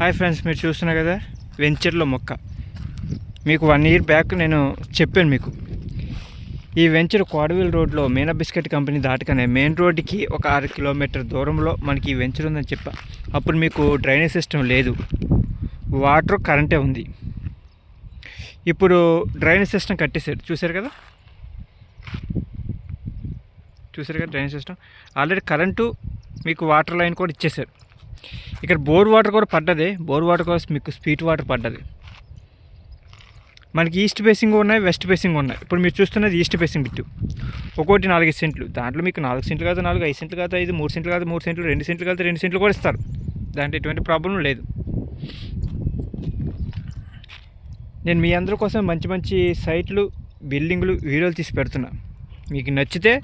Hi friends మీరు చూస్తున్నారు కదా వెంచర్లో మొక్క. మీకు వన్ ఇయర్ బ్యాక్ నేను చెప్పాను మీకు. ఈ వెంచర్ కోడవిల్ రోడ్లో మీనా బిస్కెట్ కంపెనీ దాటగానే మెయిన్ రోడ్డుకి ఒక ఆరు కిలోమీటర్ దూరంలో మనకి ఈ వెంచర్ ఉందని చెప్పా. అప్పుడు మీకు డ్రైనేజ్ సిస్టమ్ లేదు. వాటర్ కరెంటే ఉంది. ఇప్పుడు డ్రైనేజ్ సిస్టమ్ కట్టేశారు. చూశారు కదా? చూశారు కదా డ్రైనేజ్ సిస్టమ్ ఆల్రెడీ కరెంటు మీకు వాటర్ లైన్ కూడా ఇచ్చేశారు. ఇక్కడ బోర్ వాటర్ కూడా పడ్డది. బోర్ వాటర్ కూడా మీకు స్పీట్ వాటర్ పడ్డది. మనకి ఈస్ట్ ఫేసింగ్ ఉన్నాయి వెస్ట్ ఫేసింగ్ ఉన్నాయి. ఇప్పుడు మీరు చూస్తున్నది ఈస్ట్ ఫేసింగ్ బిట్టు. ఒక్కోటి నాలుగు సెంట్లు. దాంట్లో మీకు నాలుగు సెంట్లు కాదు నాలుగు ఐదు సెంట్లు కాదు ఐదు మూడు సెంట్లు కాదు మూడు సెంట్లు రెండు సెంట్లు కాదు రెండు సెంట్లు కూడా ఇస్తారు. దాంట్లో ఎటువంటి ప్రాబ్లం లేదు. నేను మీ అందరి కోసం మంచి మంచి సైట్లు బిల్డింగ్లు వీడియోలు తీసి పెడుతున్నా. మీకు నచ్చితే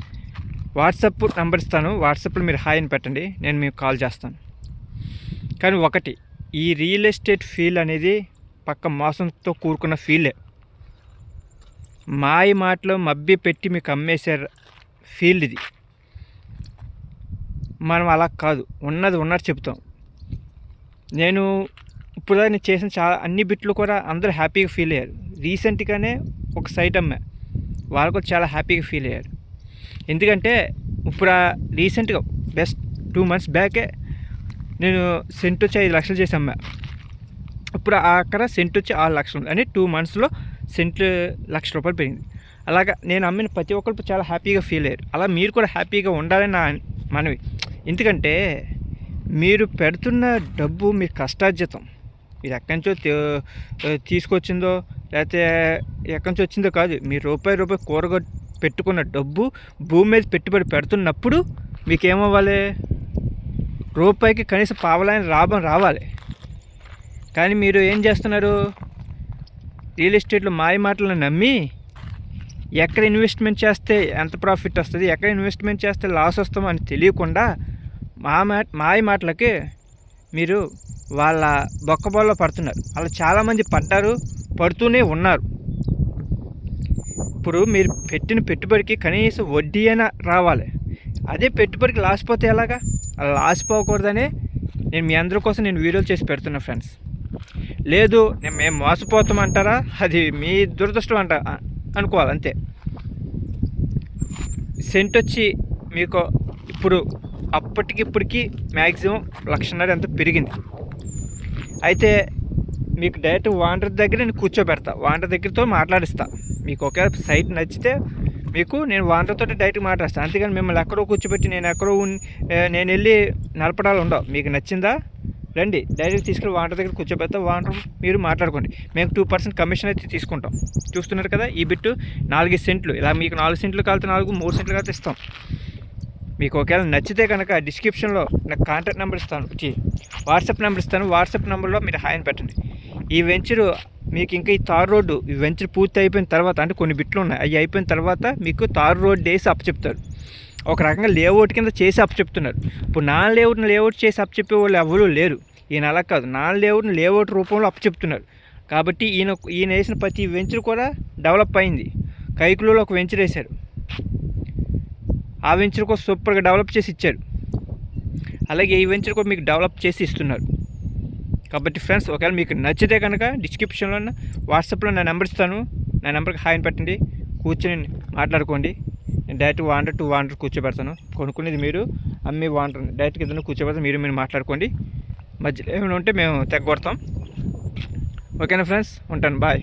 వాట్సాప్ నెంబర్ ఇస్తాను. వాట్సాప్లో మీరు హాయ్ అని పెట్టండి. నేను మీకు కాల్ చేస్తాను. కానీ ఒకటి ఈ రియల్ ఎస్టేట్ ఫీల్ అనేది పక్క మోసంతో కూరుకున్న ఫీలే. మాయ మాటలో మబ్బి పెట్టి మీకు అమ్మేశారు ఫీల్డ్ ఇది. మనం అలా కాదు ఉన్నది ఉన్నట్టు చెప్తాం నేను ఇప్పుడు నేను చేసిన చాలా అన్ని బిట్లు కూడా అందరూ హ్యాపీగా ఫీల్ అయ్యారు. రీసెంట్గానే ఒక సైట్ అమ్మా వాళ్ళు కూడా చాలా హ్యాపీగా ఫీల్ అయ్యారు. ఎందుకంటే ఇప్పుడు రీసెంట్గా బెస్ట్ టూ మంత్స్ బ్యాకే నేను సెంట్ వచ్చి ఐదు లక్షలు చేసి అమ్మా ఇప్పుడు అక్కడ సెంట్ వచ్చి ఆరు లక్షలు అని టూ మంత్స్లో సెంట్ లక్ష రూపాయలు పెరిగింది. అలాగా నేను అమ్మిన ప్రతి ఒక్కరు చాలా హ్యాపీగా ఫీల్ అయ్యారు. అలా మీరు కూడా హ్యాపీగా ఉండాలని నా మనవి. ఎందుకంటే మీరు పెడుతున్న డబ్బు మీ కష్టార్జితం. మీరు ఎక్కడి నుంచో తీసుకొచ్చిందో లేకపోతే ఎక్కడి నుంచి వచ్చిందో కాదు. మీరు రూపాయి రూపాయి కూరగా పెట్టుకున్న డబ్బు భూమి మీద పెట్టుబడి పెడుతున్నప్పుడు మీకేమవ్వాలి రూపాయికి కనీసం పావలాని లాభం రావాలి. కానీ మీరు ఏం చేస్తున్నారు? రియల్ ఎస్టేట్లో మాయ మాటలను నమ్మి ఎక్కడ ఇన్వెస్ట్మెంట్ చేస్తే ఎంత ప్రాఫిట్ వస్తుంది ఎక్కడ ఇన్వెస్ట్మెంట్ చేస్తే లాస్ వస్తామో అని తెలియకుండా మా మాట మాయ మాటలకి మీరు వాళ్ళ బొక్కబోల్లో పడుతున్నారు. అలా చాలామంది పడ్డారు పడుతూనే ఉన్నారు. ఇప్పుడు మీరు పెట్టిన పెట్టుబడికి కనీసం వడ్డీ అయినా రావాలి. అదే పెట్టుబడికి లాస్ పోతే ఎలాగా? అలా లాస్ పోకూడదని నేను మీ అందరి కోసం నేను వీడియోలు చేసి పెడుతున్నా ఫ్రెండ్స్. లేదు నేను మేము మోసపోతామంటారా? అది మీ దురదృష్టం అంట అనుకోవాలి అంతే సెంట్ వచ్చి మీకు ఇప్పుడు అప్పటికిప్పటికి మ్యాక్సిమం లక్షన్నర ఎంత పెరిగింది. అయితే మీకు డైరెక్ట్ వాండర్ దగ్గర నేను కూర్చోబెడతా. వాండర్ దగ్గరతో మాట్లాడిస్తా. మీకు ఒకవేళ సైట్ నచ్చితే మీకు నేను వాళ్ళతో డైరెక్ట్ మాట్లాడతాను. అంతేగాని మిమ్మల్ని ఎక్కడో కూర్చోబెట్టి నేను ఎక్కడో నేను వెళ్ళి నలపడాలు ఉండవు. మీకు నచ్చిందా? రండి డైరెక్ట్ తీసుకెళ్ళి వాండర్ దగ్గర కూర్చోబెడతా వాండర్ మీరు మాట్లాడుకోండి. మేము టూ పర్సెంట్ కమిషన్ అయితే తీసుకుంటాం. చూస్తున్నారు కదా ఈ బిట్టు నాలుగు సెంట్లు. ఇలా మీకు నాలుగు సెంట్లు కాలితే నాలుగు మూడు సెంట్లు కాలితే ఇస్తాం. మీకు ఒకవేళ నచ్చితే కనుక డిస్క్రిప్షన్లో నాకు కాంటాక్ట్ నెంబర్ ఇస్తాను. వాట్సాప్ నెంబర్ ఇస్తాను. వాట్సాప్ నెంబర్లో మీరు హాయ్ అని పెట్టండి. ఈ వెంచరు మీకు ఇంకా ఈ తార్ రోడ్డు ఈ వెంచర్ పూర్తి అయిపోయిన తర్వాత అంటే కొన్ని బిట్లు ఉన్నాయి అవి అయిపోయిన తర్వాత మీకు తార్ రోడ్ వేసి అప్పచెప్తారు. ఒక రకంగా లేఅవుట్ కింద చేసి అప్పచెప్తున్నారు. ఇప్పుడు నా లేఅవుట్ని లేఅవుట్ చేసి అప్పచెప్పే వాళ్ళు ఎవరూ లేరు. ఈయన అలా కాదు. నా లేఅవుట్ని లేఅవుట్ రూపంలో అప్పచెప్తున్నారు. కాబట్టి ఈయన ఈయన వేసిన ప్రతి వెంచర్ కూడా డెవలప్ అయింది. కైకులలో ఒక వెంచర్ వేశారు. ఆ వెంచర్ కూడా సూపర్గా డెవలప్ చేసి ఇచ్చారు. అలాగే ఈ వెంచర్ కూడా మీకు డెవలప్ చేసి ఇస్తున్నారు. కాబట్టి ఫ్రెండ్స్ ఒకవేళ మీకు నచ్చితే కనుక డిస్క్రిప్షన్లో వాట్సాప్లో నా నెంబర్ ఇస్తాను. నా నెంబర్కి హాయిని పెట్టండి. కూర్చొని మాట్లాడుకోండి. నేను డైరెక్ట్ వాంటర్ టూ వాంటర్ కూర్చోబెడతాను. కొనుక్కునేది మీరు అమ్మి వాంటర్ డైరెక్ట్గా ఏదైనా కూర్చోబెడతాను. మీరు మీరు మాట్లాడుకోండి. మధ్యలో ఏమైనా ఉంటే మేము తెగ్గొడతాం ఓకేనా ఫ్రెండ్స్? ఉంటాను. బాయ్